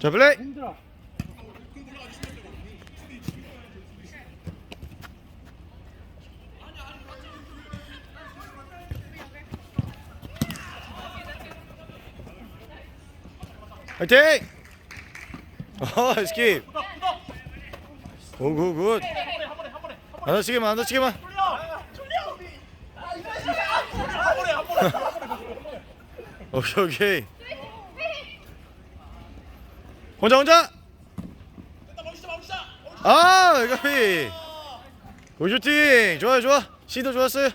자 플레이. 화이팅! 어 스킵. 오굿굿. 안 다치게만 안 다치게만. 오케이 오케이 혼자 혼자? 아 가비 굿슈팅. 좋아요 좋아. 시도 좋았어요.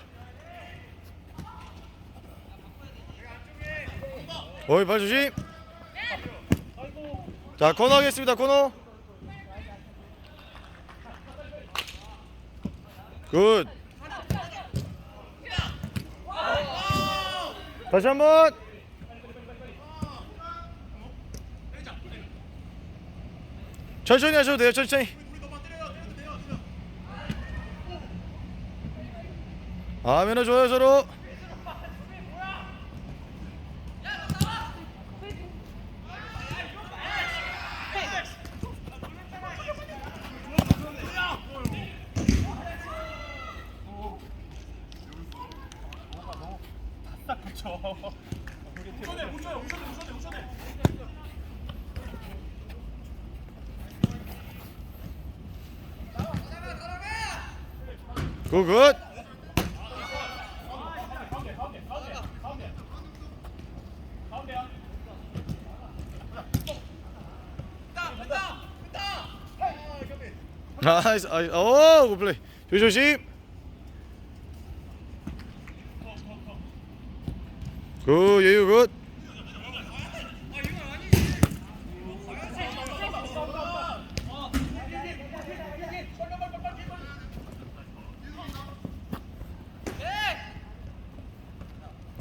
어이 발 조심. 자 코너 하겠습니다 코너. 굿. 다시 한번 천천히 하셔도 돼요 천천히. 아 면허 좋아요 서로 굿굿. 나이스 아이 오 굿플레이. 조심 굿 예유 굿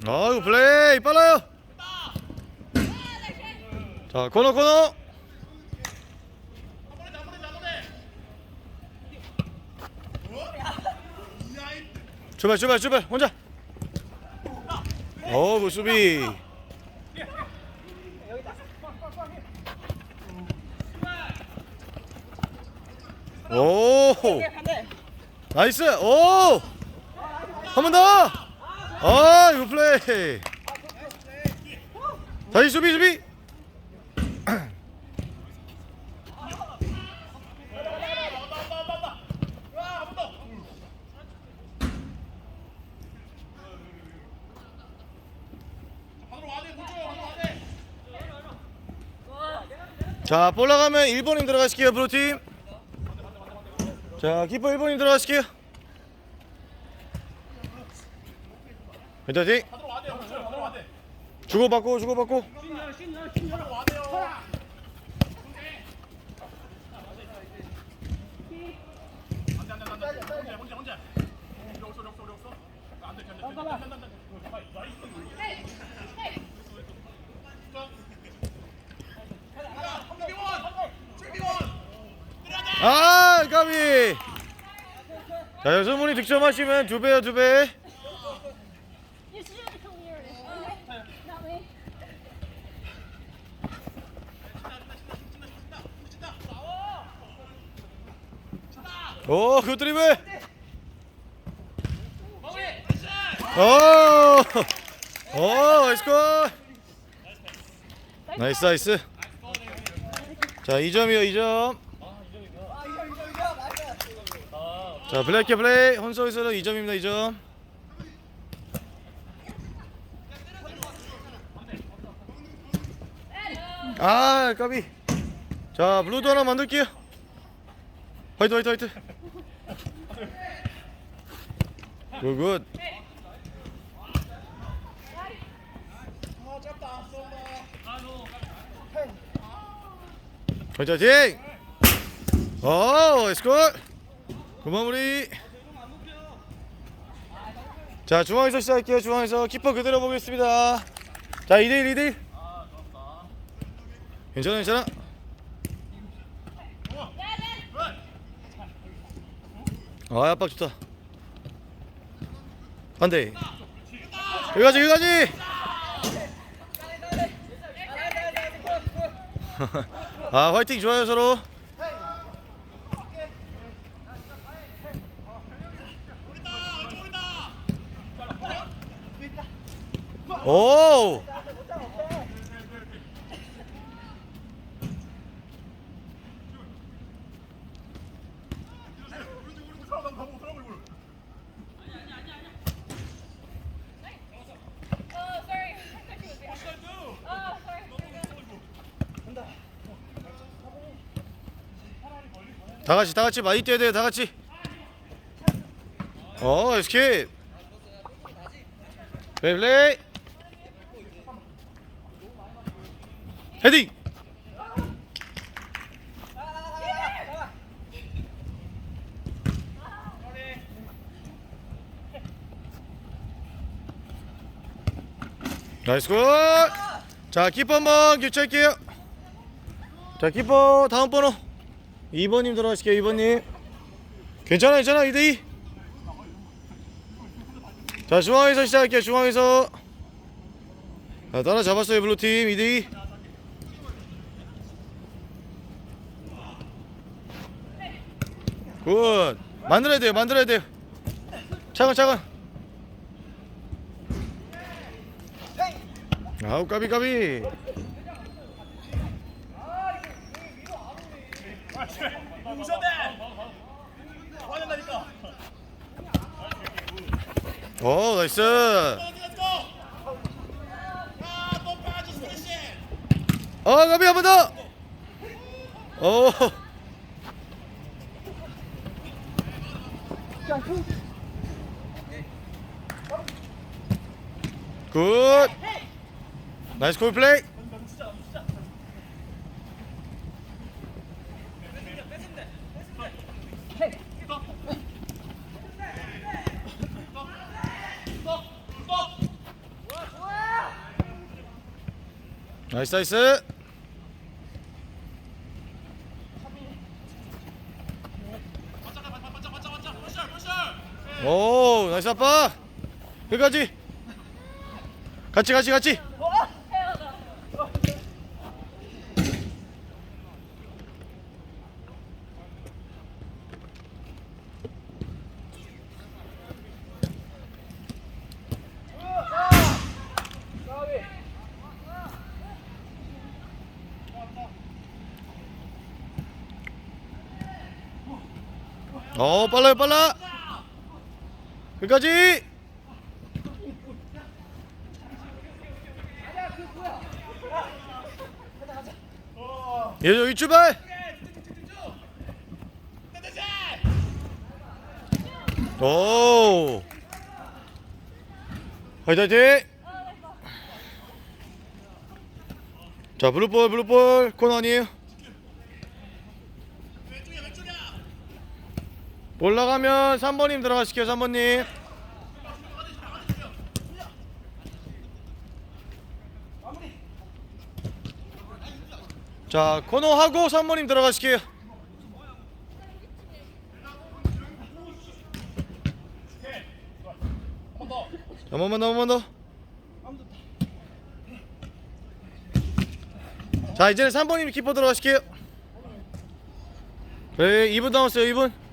아이고 플레이! 빨라요! 자 코너 코너! 출발 출발 출발! 혼자! 어그 수비! 오! 나이스! 오한 번더 아 이거 플레이. 다시 수비 수비. 자 볼라가면 1번님 들어가실게요 프로팀. 자 키퍼 1번님 들어가실게요 화이팅 주고받고 주고받고. 아 까비. 자 여성분이 득점하시면 두 배요 두배 오, 그 드리블. 오, 오, 나이스 골. 나이스, 나이스. 자, 2점이요, 2점. 자, 블랙키 플레이. 혼서에서는 2점입니다, 2점. 아, 까비. 자, 블루도 하나 만들게요. 화이트, 화이트, 화이트. 굿굿 화이팅 오 스콜 그 마무리. 자 중앙에서 시작할게요. 중앙에서 키퍼 그대로 보겠습니다. 자 2대1 2대1 괜찮아 괜찮아 아 압박 좋다. 반대. 여기까지 여기까지! 아 화이팅! 좋아요 서로. 오 다 같이 다 같이 많이 뛰어야 돼요 다 같이. 어 스킵 플레이. 헤딩. 나이스 굿 자 키퍼 한번 교체할게요. 자 키퍼 다음 번호 2번님 들어가실게요 2번님. 괜찮아 괜찮아 2대2 자 중앙에서 시작할게요 중앙에서. 자 따라잡았어요 블루팀 2대2 굿. 만들어야 돼요 만들어야 돼요. 차근 차근. 아우 까비 까비 오 나이스 어 가비 한번 더. 오. 굿. 나이스 콜 플레이. 나이스 나이스. 오 나이스 아빠. 끝까지. 같이 같이 같이 어 빨라요 빨라. 끝까지. 예 여기 출발. 오. 화이팅. 자 블루볼 블루볼. 코너 아니에요 올라가면 3번님 들어가실게요 3번님. 자 코너 하고 3번님 들어가실게요. 한 번만 더 한 번만 더 자 이제는 3번님 키퍼 들어가실게요. 네 2분 남았어요 2분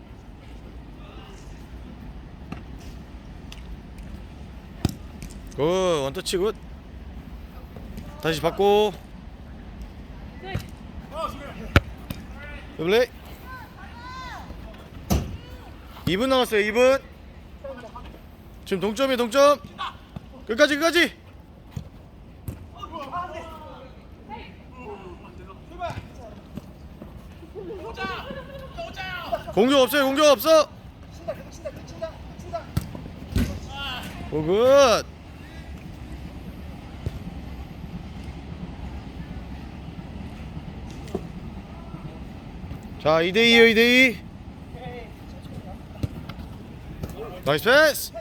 굿 다시 받고. 플레이 2분 남았어요 2분. 지금 동점이에요 동점. 끝까지 끝까지. 공격 없어요 공격 없어. 오굿 자 2대2에요 2대2 나이스 패스.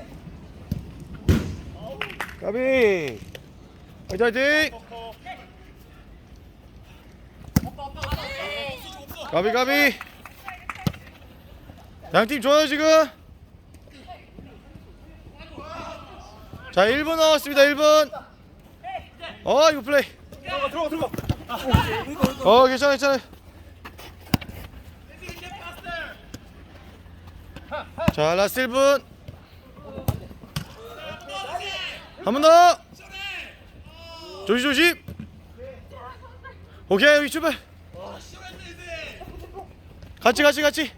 까비. 화이팅 화이팅. 까비 까비. 양팀 좋아요 지금? 자 1분 남았습니다 1분. 어 이거 플레이. 들어가 들어가 들어가. 어 괜찮아 괜찮아 자 라스트 1분. 한 번 더. 조심 조심. 오케이 여기 출발. 같이 같이 같이.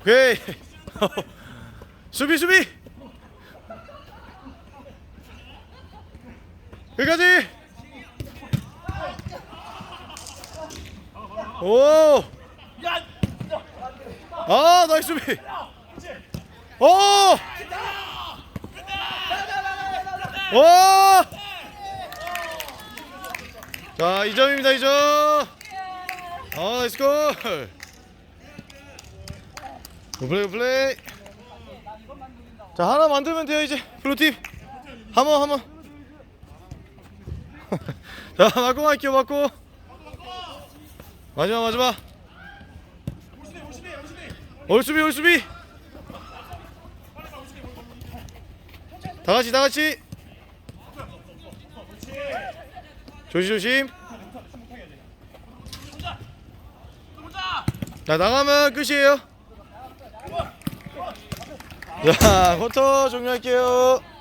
오케이. 수비 수비. 여기까지. 오! 아, 나이스 수비. 오! 오! 자, 2점입니다, 2점. 아, 나이스 골. 굿플레이, 굿플레이. 자, 하나 만들면 돼요, 이제. 블루팀. 한 번, 한 번. 자, 맞고 갈게요, 맞고. 마지막 마지막 올수비 올수비. 다 같이 다 같이. 조심 조심. 자 나가면 끝이에요. 자 쿼터 종료할게요